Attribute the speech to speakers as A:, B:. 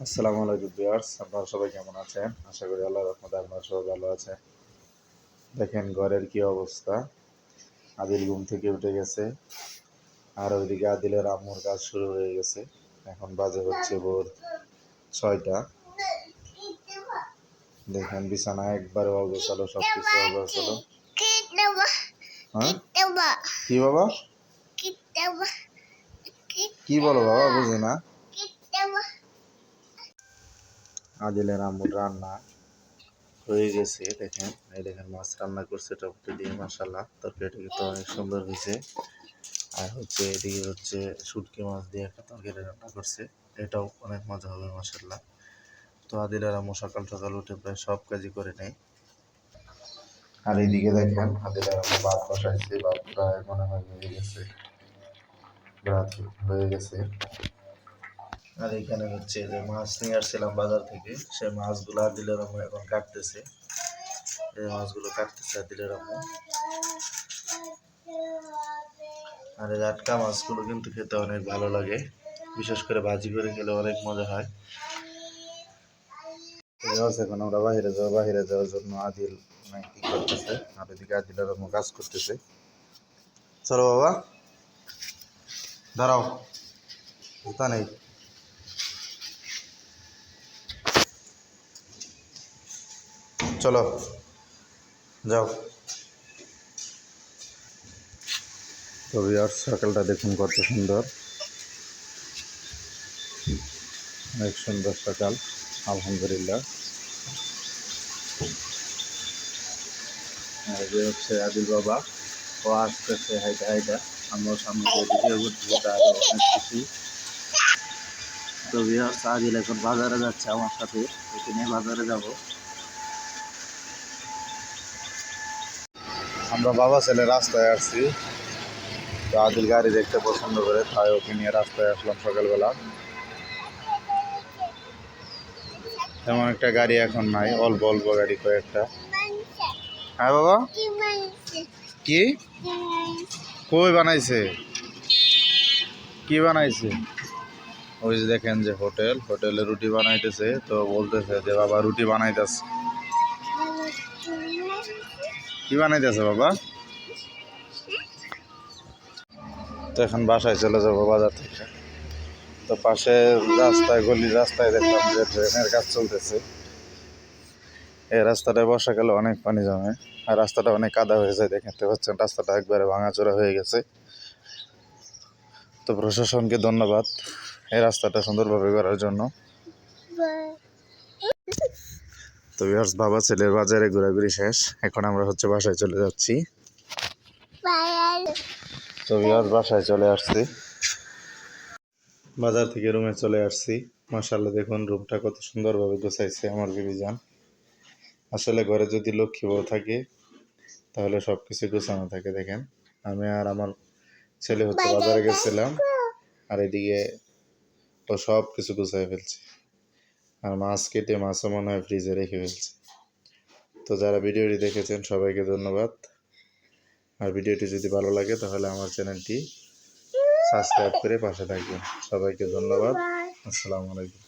A: আসসালামু আলাইকুম ভিউয়ার্স আপনারা সবাই কেমন আছেন? আশা করি আল্লাহ রহমতে আপনারা সবাই ভালো আছেন। দেখেন ঘরের কি অবস্থা। আদিল ঘুম থেকে উঠে গেছে। আর ওইদিকে আদিলের আম্মুর কাজ শুরু হয়ে গেছে। এখন বাজে হচ্ছে ভোর ছয়টা। দেখেন বিছানা একবারে অগোছালো সব কিছু অগোছালো। হ্যাঁ? কি বাবা? কি বলো বাবা বুঝি না আদিলের আম্মুর রান্না। হয়ে গেছে, দেখেন। এই দেখেন, মাছ রান্না করছে টমেটো দিয়ে মাসাল্লাহ তরকারিটা কিন্তু অনেক সুন্দর হয়েছে। আর হচ্ছে এদিকে হচ্ছে শুটকি মাছ দিয়ে একটা তরকারি রান্না করছে। এটাও অনেক মজা হবে মাসাল্লাহ তো আদিলের আম্মু সকাল সকাল উঠে প্রায় সব কাজই করে নেয়। আর এইদিকে দেখেন আদিলের আম্মু ভাত বসাইছে, ভাত প্রায় মনে হয় হয়ে গেছে। রাত হয়ে গেছে। আর এখানে হচ্ছে যে মাছ নিয়ে আসছিলাম বাজার থেকে, সে মাছগুলো দিলের আম্মু এখন কাটতেছে। এই মাছগুলো কাটতেছে আর দিলের আম্মু। আর এই আটকা মাছগুলো কিন্তু খেতে অনেক ভালো লাগে, বিশেষ করে ভাজি করে খেলে অনেক মজা হয়। তো এখন আমরা বাইরে যাওয়া বাইরে যাওয়ার জন্য আদিল অনেক কি করতেছে, আর এদিকে আদিলের আম্মু কাজ করতেছে। চলো বাবা, দাঁড়াও। জুতা নেই। চলো, যাও। তো আর সকালটা দেখুন কত সুন্দর। অনেক সুন্দর সকাল আলহামদুলিল্লাহ। যে হচ্ছে আদিল বাবা, ও আসতেছে হাইটা হাইটা আমরাও সামনে ভিডিও করতেছি তার অনেক খুশি। তো বিহার আদিল এখন বাজারে যাচ্ছে আমার সাথে, এখানে বাজারে যাব। আমরা বাবা ছেলে রাস্তায় আসছি। তো আদিল গাড়ি দেখতে পছন্দ করে, তাই ওকে নিয়ে রাস্তায় আসলাম সকালবেলা। তেমন একটা গাড়ি এখন নাই, অল্প অল্প গাড়ি কয়েকটা। হ্যাঁ বাবা? কি? কই বানাইছে? কি বানাইছে? ওই যে দেখেন যে হোটেল, হোটেলে রুটি বানাইতেছে, তো বলতেছে যে বাবা রুটি বানাইতেছে। কি বানাইতেছে বাবা? তো এখন বাসায় চলে যাব বাজার থেকে। তো পাশে রাস্তায় গলি রাস্তায় দেখলাম যে ট্রেনের কাজ চলতেছে। এই রাস্তাটায় বর্ষাকালে অনেক পানি জমে, আর রাস্তাটা অনেক কাদা হয়ে যায়, দেখতে পাচ্ছেন রাস্তাটা একবারে ভাঙাচোরা হয়ে গেছে। তো প্রশাসনকে ধন্যবাদ এই রাস্তাটা সুন্দরভাবে করার জন্য। তো বিহার্স বাবা ছেলের বাজারে ঘোরাঘুরি শেষ। এখন আমরা হচ্ছে বাসায় চলে যাচ্ছি। তো বিহার্স বাসায় চলে আসছি। বাজার থেকে রুমে চলে আসছি। মাসাল্লাহ দেখুন রুমটা কত সুন্দরভাবে গোছাইছে আমার বিবি যান আসলে ঘরে যদি লক্ষ্মী বউ থাকে, তাহলে সব কিছু গোছানো থাকে, দেখেন। আমি আর আমার ছেলে হচ্ছে বাজারে গেছিলাম, আর এদিকে ও সব কিছু গুছাই ফেলছে। আর মাছ কেটে মাছও মনে হয় ফ্রিজে রেখে ফেলছে। তো যারা ভিডিওটি দেখেছেন সবাইকে ধন্যবাদ। আর ভিডিওটি যদি ভালো লাগে তাহলে আমার চ্যানেলটি সাবস্ক্রাইব করে পাশে থাকবেন। সবাইকে ধন্যবাদ। আসসালামু আলাইকুম।